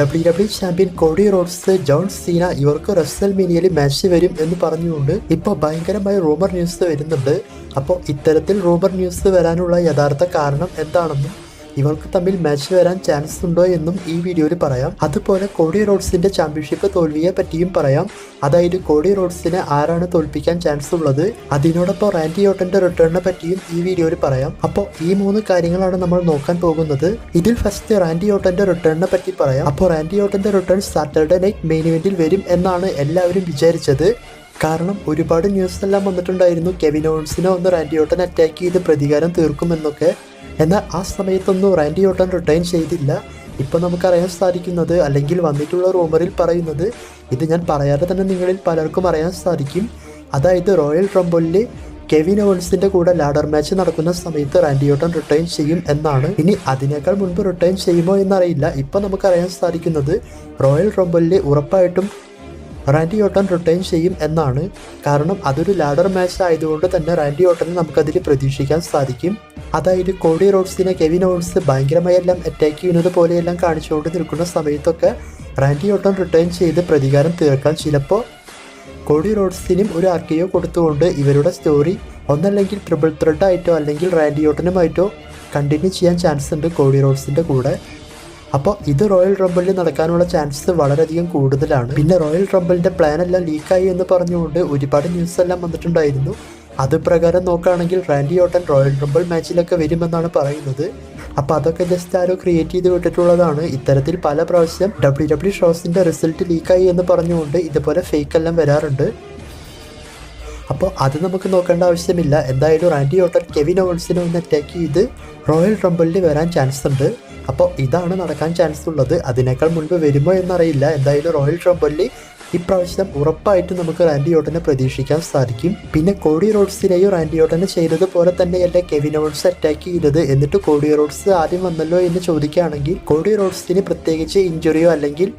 W W champion Cody Rhodes John Cena ഇവർക്ക് റസൽ മീനിയയിൽ match വരും എന്ന് പറഞ്ഞുകൊണ്ട് ഇപ്പോൾ ഭയങ്കരമായ റൂമർ ന്യൂസ് വരുന്നുണ്ട്. അപ്പോൾ ഇത്തരത്തിൽ റൂമർ ന്യൂസ് വരാനുള്ള യഥാർത്ഥ കാരണം എന്താണെന്നും ഇവർക്ക് തമ്മിൽ മാച്ച് വരാൻ ചാൻസ് ഉണ്ടോ എന്നും ഈ വീഡിയോയിൽ പറയാം. അതുപോലെ കോടി റോഡ്സിന്റെ ചാമ്പ്യൻഷിപ്പ് തോൽവിയെ പറ്റിയും പറയാം. അതായത് കോടി റോഡ്സിനെ ആരാണ് തോൽപ്പിക്കാൻ ചാൻസ് ഉള്ളത്? അതിനോടൊപ്പം റാൻഡി ഓട്ടന്റെ റിട്ടേണിനെ പറ്റിയും ഈ വീഡിയോയിൽ പറയാം. അപ്പോൾ ഈ മൂന്ന് കാര്യങ്ങളാണ് നമ്മൾ നോക്കാൻ പോകുന്നത്. ഇതിൽ ഫസ്റ്റ് റാൻഡി ഓട്ടന്റെ റിട്ടേണിനെ പറ്റി പറയാം. അപ്പോൾ റാൻഡി ഓട്ടന്റെ റിട്ടേൺ സാറ്റർഡേ നൈറ്റ് മെയിൻ ഇവന്റിൽ വരും എന്നാണ് എല്ലാവരും വിചാരിച്ചത്. കാരണം ഒരുപാട് ന്യൂസ് എല്ലാം വന്നിട്ടുണ്ടായിരുന്നു. കെവിൻ ഓൺസിനെ ഒന്ന് റാൻഡി ഓട്ടൻ അറ്റാക്ക് ചെയ്ത് പ്രതികാരം തീർക്കുമെന്നൊക്കെ. എന്നാൽ ആ സമയത്തൊന്നും റാൻഡി ഓട്ടൻ റിട്ടേൺ ചെയ്തില്ല. ഇപ്പോൾ നമുക്കറിയാൻ സാധിക്കുന്നത് അല്ലെങ്കിൽ വന്നിട്ടുള്ള റൂമറിൽ പറയുന്നത് ഇത് ഞാൻ പറയാതെ തന്നെ നിങ്ങളിൽ പലർക്കും അറിയാൻ സാധിക്കും. അതായത് റോയൽ റംബോളിൽ കെവിൻ ഓൺസിന്റെ കൂടെ ലാഡർ മാച്ച് നടക്കുന്ന സമയത്ത് റാൻഡി ഓട്ടൻ റിട്ടേൺ ചെയ്യും എന്നാണ്. ഇനി അതിനേക്കാൾ മുൻപ് റിട്ടേൺ ചെയ്യുമോ എന്നറിയില്ല. ഇപ്പം നമുക്കറിയാൻ സാധിക്കുന്നത് റോയൽ റംബോളിൽ ഉറപ്പായിട്ടും റാൻഡി ഓട്ടൻ റിട്ടേൺ ചെയ്യും എന്നാണ്. കാരണം അതൊരു ലാഡർ മാച്ച് ആയതുകൊണ്ട് തന്നെ റാൻഡി ഓട്ടനെ നമുക്കതിൽ പ്രതീക്ഷിക്കാൻ സാധിക്കും. അതായത് കോഡി റോഡ്സിനെ കെവിൻ ഓൺസ് ഭയങ്കരമായെല്ലാം അറ്റാക്ക് ചെയ്യുന്നത് പോലെയെല്ലാം കാണിച്ചുകൊണ്ട് നിൽക്കുന്ന സമയത്തൊക്കെ റാൻഡി ഓട്ടൻ റിട്ടേൺ ചെയ്ത് പ്രതികാരം തീർക്കാൻ ചിലപ്പോൾ കോഡി റോഡ്സിനും ഒരു ആർക്കിയോ കൊടുത്തുകൊണ്ട് ഇവരുടെ സ്റ്റോറി ഒന്നല്ലെങ്കിൽ ട്രിപ്പിൾ ത്രെഡ് ആയിട്ടോ അല്ലെങ്കിൽ റാൻഡി ഓട്ടനുമായിട്ടോ കണ്ടിന്യൂ ചെയ്യാൻ ചാൻസ് ഉണ്ട് കോഡി റോഡ്സിന്റെ കൂടെ. അപ്പോൾ ഇത് റോയൽ റംബിളിൽ നടക്കാനുള്ള ചാൻസസ് വളരെയധികം കൂടുതലാണ്. പിന്നെ റോയൽ റംബിളിന്റെ പ്ലാൻ എല്ലാം ലീക്കായി എന്ന് പറഞ്ഞുകൊണ്ട് ഒരുപാട് ന്യൂസ് എല്ലാം വന്നിട്ടുണ്ടായിരുന്നു. അത് പ്രകാരം നോക്കുകയാണെങ്കിൽ റാൻഡി ഓട്ടൻ റോയൽ റംബിൾ മാച്ചിലൊക്കെ വരുമെന്നാണ് പറയുന്നത്. അപ്പോൾ അതൊക്കെ ജസ്റ്റ് ആരോ ക്രിയേറ്റ് ചെയ്ത് വിട്ടിട്ടുള്ളതാണ്. ഇത്തരത്തിൽ പല പ്രാവശ്യം ഡബ്ല്യു ഡബ്ല്യു ഷോസിന്റെ റിസൾട്ട് ലീക്കായി എന്ന് പറഞ്ഞുകൊണ്ട് ഇതുപോലെ ഫേക്ക് എല്ലാം വരാറുണ്ട്. അപ്പോൾ അത് നമുക്ക് നോക്കേണ്ട ആവശ്യമില്ല. എന്തായാലും റാൻഡി ഓട്ടൻ കെവിൻ ഓൾസിനെ ഒന്ന് അറ്റാക്ക് ചെയ്ത് റോയൽ റംബിളിൽ വരാൻ ചാൻസ് ഉണ്ട്. അപ്പോൾ ഇതാണ് നടക്കാൻ ചാൻസ് ഉള്ളത്. അതിനേക്കാൾ മുൻപ് വരുമോ എന്നറിയില്ല. എന്തായാലും റോയൽ റംബിളിൽ ഇപ്രാവശ്യം ഉറപ്പായിട്ട് നമുക്ക് റാൻഡി ഓട്ടനെ പ്രതീക്ഷിക്കാൻ സാധിക്കും. പിന്നെ കോഡി റോഡ്സിനെയും റാൻഡി ഓട്ടനെ ചെയ്തതുപോലെ തന്നെയല്ലേ കെവിൻ ഓൺസ് അറ്റാക്ക് ചെയ്തത്. എന്നിട്ട് കോഡി റോഡ്സ് ആദ്യം വന്നല്ലോ എന്ന് ചോദിക്കുകയാണെങ്കിൽ കോഡി റോഡ്സിന് പ്രത്യേകിച്ച് ഇഞ്ചുറിയോ അല്ലെങ്കിൽ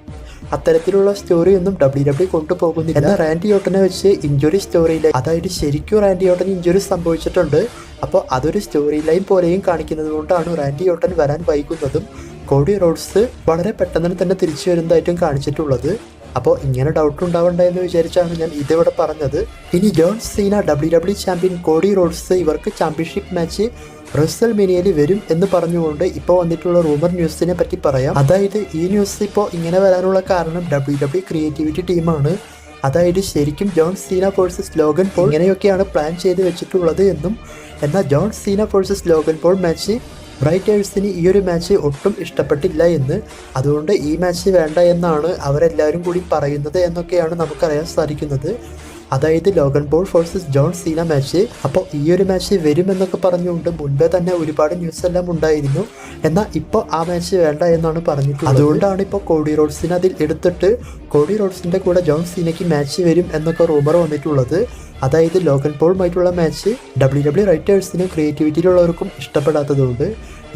അത്തരത്തിലുള്ള സ്റ്റോറി ഒന്നും ഡബ്ല്യു ഡബ്ല്യു കൊണ്ടുപോകുന്നില്ല. എന്നാൽ റാൻഡി ഓട്ടനെ വെച്ച് ഇഞ്ചുറി സ്റ്റോറിയിലെ അതായത് ശരിക്കും റാൻഡി ഓട്ടൻ ഇഞ്ചുറി സംഭവിച്ചിട്ടുണ്ട്. അപ്പോൾ അതൊരു സ്റ്റോറി ലൈൻ പോലെയും കാണിക്കുന്നത് കൊണ്ടാണ് റാൻഡി ഓട്ടൻ വരാൻ വൈകുന്നതും കോഡി റോഡ്സ് വളരെ പെട്ടെന്ന് തന്നെ തിരിച്ചു വരുന്നതായിട്ടും കാണിച്ചിട്ടുള്ളത്. അപ്പോൾ ഇങ്ങനെ ഡൗട്ട് ഉണ്ടാവണ്ട എന്ന് വിചാരിച്ചാണ് ഞാൻ ഇതിവിടെ പറഞ്ഞത്. ഇനി John Cena W W champion Cody Rhodes ഇവർക്ക് ചാമ്പ്യൻഷിപ്പ് മാച്ച് റസൽ മിനിയിൽ വരും എന്ന് പറഞ്ഞുകൊണ്ട് ഇപ്പോൾ വന്നിട്ടുള്ള റൂമർ ന്യൂസിനെ പറ്റി പറയാം. അതായത് ഈ ന്യൂസ് ഇപ്പോൾ ഇങ്ങനെ വരാനുള്ള കാരണം ഡബ്ല്യു ഡബ്ല്യു ക്രിയേറ്റിവിറ്റി ടീമാണ് അതായത് ശരിക്കും John Cena forces Logan Paul ഇങ്ങനെയൊക്കെയാണ് പ്ലാൻ ചെയ്ത് വെച്ചിട്ടുള്ളത് എന്നും എന്നാൽ John Cena forces Logan Paul match ബ്രൈറ്റേഴ്സിന് ഈ ഒരു മാച്ച് ഒട്ടും ഇഷ്ടപ്പെട്ടില്ല എന്ന്. അതുകൊണ്ട് ഈ മാച്ച് വേണ്ട എന്നാണ് അവരെല്ലാവരും കൂടി പറയുന്നത് എന്നൊക്കെയാണ് നമുക്കറിയാൻ സാധിക്കുന്നത്. അതായത് Logan Paul forces John Cena match. അപ്പോൾ ഈ ഒരു മാച്ച് വരുമെന്നൊക്കെ പറഞ്ഞുകൊണ്ട് മുൻപേ തന്നെ ഒരുപാട് ന്യൂസ് എല്ലാം ഉണ്ടായിരുന്നു. എന്നാൽ ഇപ്പോൾ ആ മാച്ച് വേണ്ട എന്നാണ് പറഞ്ഞിട്ടുള്ളത്. അതുകൊണ്ടാണ് ഇപ്പോൾ കോഡി റോഡ്സിനെ അതിൽ എടുത്തിട്ട് കോഡി റോഡ്സിന്റെ കൂടെ ജോൺ സീനയ്ക്ക് മാച്ച് വരും എന്നൊക്കെ റൂമർ വന്നിട്ടുള്ളത്. അതായത് ലോഗൻ പോളുമായിട്ടുള്ള മാച്ച് ഡബ്ല്യു ഡബ്ല്യു റൈറ്റേഴ്സിനും ക്രിയേറ്റിവിറ്റിയിലുള്ളവർക്കും ഇഷ്ടപ്പെടാത്തതുകൊണ്ട്.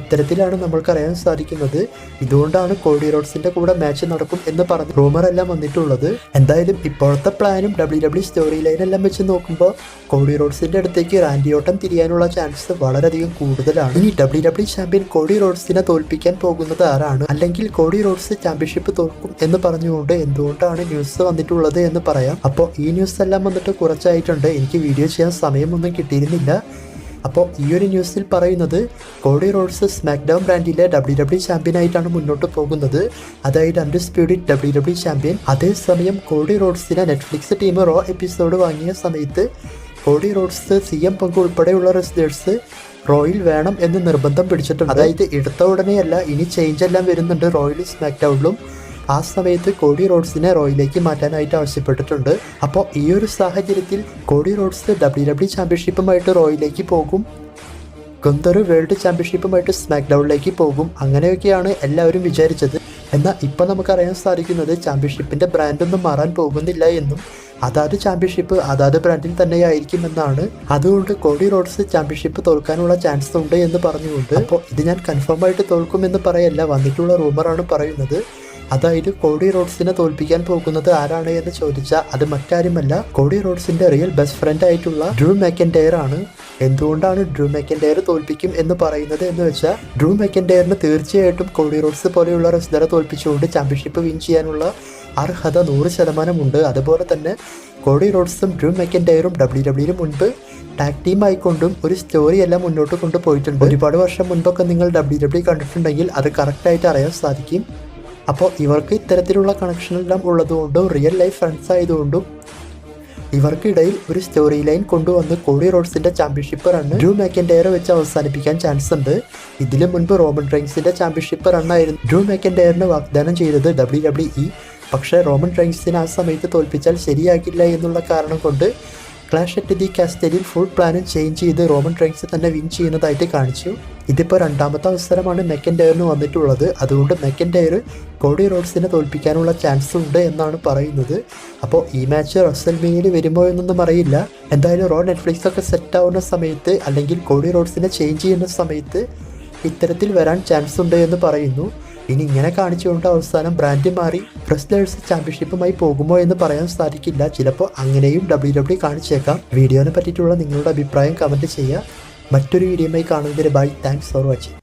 ഇത്തരത്തിലാണ് നമ്മൾക്ക് അറിയാൻ സാധിക്കുന്നത്. ഇതുകൊണ്ടാണ് കോഡി റോഡ്സിന്റെ കൂടെ മാച്ച് നടക്കും എന്ന് പറഞ്ഞ് റൂമർ എല്ലാം വന്നിട്ടുള്ളത്. എന്തായാലും ഇപ്പോഴത്തെ പ്ലാനും ഡബ്ല്യു ഡബ്ല്യു സ്റ്റോറി ലൈൻ എല്ലാം വെച്ച് നോക്കുമ്പോൾ കോഡി റോഡ്സിന്റെ അടുത്തേക്ക് റാൻഡി ഓട്ടം തിരിയാനുള്ള ചാൻസ് വളരെയധികം കൂടുതലാണ്. ഇനി ഡബ്ല്യു ഡബ്ല്യു ചാമ്പ്യൻ കോഡി റോഡ്സിനെ തോൽപ്പിക്കാൻ പോകുന്നത് ആരാണ്? അല്ലെങ്കിൽ കോഡി റോഡ്സ് ചാമ്പ്യൻഷിപ്പ് തോൽക്കും എന്ന് പറഞ്ഞുകൊണ്ട് എന്തുകൊണ്ടാണ് ന്യൂസ് വന്നിട്ടുള്ളത് എന്ന് പറയാം. അപ്പോൾ ഈ ന്യൂസ് എല്ലാം വന്നിട്ട് കുറച്ചായിട്ടുണ്ട്. എനിക്ക് വീഡിയോ ചെയ്യാൻ സമയമൊന്നും കിട്ടിയിരുന്നില്ല. അപ്പോൾ ഈ ഒരു ന്യൂസിൽ പറയുന്നത് കോഡി റോഡ്സ് സ്മാക്ഡൗൺ ബ്രാൻഡിലെ ഡബ്ല്യു ഡബ്ല്യു ചാമ്പ്യൻ ആയിട്ടാണ് മുന്നോട്ട് പോകുന്നത്. അതായത് അൺഡിസ്പ്യൂഡിഡ് ഡബ്ല്യു ഡബ്ല്യു ചാമ്പ്യൻ അതേസമയം കോഡി റോഡ്സിനെ നെറ്റ്ഫ്ലിക്സ് ടീം റോ എപ്പിസോഡ് വാങ്ങിയ സമയത്ത് കോഡി റോഡ്സ് സി എം പങ്ക് ഉൾപ്പെടെയുള്ള റെസിഡേഴ്സ് റോയിൽ വേണം എന്ന് നിർബന്ധം പിടിച്ചിട്ടുണ്ട്. അതായത് എടുത്ത ഉടനെയല്ല ഇനി ചേഞ്ച് എല്ലാം വരുന്നുണ്ട് റോയിൽ സ്മാക്ക് ഡൗണിലും ആ സമയത്ത് കോടി റോഡ്സിനെ റോയിലേക്ക് മാറ്റാനായിട്ട് ആവശ്യപ്പെട്ടിട്ടുണ്ട്. അപ്പോൾ ഈ ഒരു സാഹചര്യത്തിൽ കോടി റോഡ്സ് ഡബ്ല്യു ഡബ്ല്യു ചാമ്പ്യൻഷിപ്പുമായിട്ട് റോയിലേക്ക് പോകും. ഗുന്തർ വേൾഡ് ചാമ്പ്യൻഷിപ്പുമായിട്ട് സ്മാക്ക് ഡൗണിലേക്ക് പോകും. അങ്ങനെയൊക്കെയാണ് എല്ലാവരും വിചാരിച്ചത്. എന്നാൽ ഇപ്പം നമുക്കറിയാൻ സാധിക്കുന്നത് ചാമ്പ്യൻഷിപ്പിന്റെ ബ്രാൻഡൊന്നും മാറാൻ പോകുന്നില്ല എന്നും. അതാത് ചാമ്പ്യൻഷിപ്പ് അതാത് ബ്രാൻഡിൽ തന്നെയായിരിക്കും എന്നാണ് അതുകൊണ്ട് കോടി റോഡ്സ് ചാമ്പ്യൻഷിപ്പ് തോൽക്കാനുള്ള ചാൻസ് ഉണ്ട് എന്ന് പറഞ്ഞുകൊണ്ട്. അപ്പോൾ ഇത് ഞാൻ കൺഫേം ആയിട്ട് തോൽക്കുമെന്ന് പറയല്ല. വന്നിട്ടുള്ള റൂമറാണ് പറയുന്നത്. അതായത് കോഡി റോഡ്സിനെ തോൽപ്പിക്കാൻ പോകുന്നത് ആരാണ് എന്ന് ചോദിച്ചാൽ അത് മറ്റാരുമല്ല. കോഡി റോഡ്സിന്റെ റിയൽ ബെസ്റ്റ് ഫ്രണ്ട് ആയിട്ടുള്ള ഡ്രൂ മെക്കൻഡെയർ ആണ്. എന്തുകൊണ്ടാണ് ഡ്രൂ മെക്കൻഡെയർ തോൽപ്പിക്കും എന്ന് പറയുന്നത് എന്ന് വെച്ചാൽ ഡ്രൂ മെക്കൻഡെയറിന് തീർച്ചയായിട്ടും കോഡി റോഡ്സ് പോലെയുള്ള റെസ്ലറെ തോൽപ്പിച്ചുകൊണ്ട് ചാമ്പ്യൻഷിപ്പ് വിൻ ചെയ്യാനുള്ള അർഹത നൂറ് ശതമാനമുണ്ട്. അതുപോലെ തന്നെ കോഡി റോഡ്സും ഡ്രൂ മെക്കൻഡെയറും ഡബ്ല്യു ഡബ്ല്യുവിന് മുൻപ് ടാഗ് ടീം ആയിക്കൊണ്ടും ഒരു സ്റ്റോറി എല്ലാം മുന്നോട്ട് കൊണ്ടുപോയിട്ടുണ്ട്. ഒരുപാട് വർഷം മുൻപൊക്കെ നിങ്ങൾ ഡബ്ല്യു ഡബ്ല്യു കണ്ടിട്ടുണ്ടെങ്കിൽ അത് കറക്റ്റായിട്ട് അറിയാൻ സാധിക്കും. അപ്പോൾ ഇവർക്ക് ഇത്തരത്തിലുള്ള കണക്ഷനെല്ലാം ഉള്ളതുകൊണ്ടും റിയൽ ലൈഫ് ഫ്രണ്ട്സ് ആയതുകൊണ്ടും ഇവർക്കിടയിൽ ഒരു സ്റ്റോറി ലൈൻ കൊണ്ടുവന്ന് കോഡി റോഡ്സിന്റെ ചാമ്പ്യൻഷിപ്പ് റണ്ണ് ഡ്രൂ മാക്കൻഡയർ വെച്ച് അവസാനിപ്പിക്കാൻ ചാൻസ് ഉണ്ട്. ഇതിനു മുൻപ് റോമൻ റൈൻസിന്റെ ചാമ്പ്യൻഷിപ്പ് റണ്ണായിരുന്നു ഡ്രൂ മെക്കൻഡെയറിന് വാഗ്ദാനം ചെയ്തത് ഡബ്ല്യു ഡബ്ല്യു ഇ പക്ഷേ റോമൻ റൈൻസിനെ ആ സമയത്ത് തോൽപ്പിച്ചാൽ ശരിയാകില്ല എന്നുള്ള കാരണം കൊണ്ട് ക്ലാഷ് അറ്റ് ദി കാസ്റ്റലിൽ ഫുൾ പ്ലാനും ചേഞ്ച് ചെയ്ത് റോമൻ റൈൻസ് തന്നെ വിൻ ചെയ്യുന്നതായിട്ട് കാണിച്ചു. ഇതിപ്പോൾ രണ്ടാമത്തെ അവസരമാണ് മെക്കൻഡയറിന് വന്നിട്ടുള്ളത്. അതുകൊണ്ട് മെക്കൻഡയർ കോഡി റോഡ്സിനെ തോൽപ്പിക്കാനുള്ള ചാൻസ് ഉണ്ട് എന്നാണ് പറയുന്നത്. അപ്പോൾ ഈ മാച്ച് റസൽ മീനിൽ വരുമോ എന്നൊന്നും അറിയില്ല. എന്തായാലും റോ നെറ്റ്ഫ്ലിക്സ് ഒക്കെ സെറ്റ് ആവുന്ന സമയത്ത് അല്ലെങ്കിൽ കോഡി റോഡ്സിനെ ചേഞ്ച് ചെയ്യുന്ന സമയത്ത് ഇത്തരത്തിൽ വരാൻ ചാൻസ് ഉണ്ട് എന്ന് പറയുന്നു. ഇനി ഇങ്ങനെ കാണിച്ചുകൊണ്ട് അവസാനം ബ്രാൻഡ് മാറി റെസ്ലേഴ്സ് ചാമ്പ്യൻഷിപ്പുമായി പോകുമോ എന്ന് പറയാൻ സാധിക്കില്ല. ചിലപ്പോൾ അങ്ങനെയും ഡബ്ല്യു ഡബ്ല്യു കാണിച്ചേക്കാം. വീഡിയോനെ പറ്റിയിട്ടുള്ള നിങ്ങളുടെ അഭിപ്രായം കമന്റ് ചെയ്യുക. മറ്റൊരു വീഡിയോയുമായി കാണുന്നതിന് ബൈ താങ്ക്സ് ഫോർ വാച്ചിങ്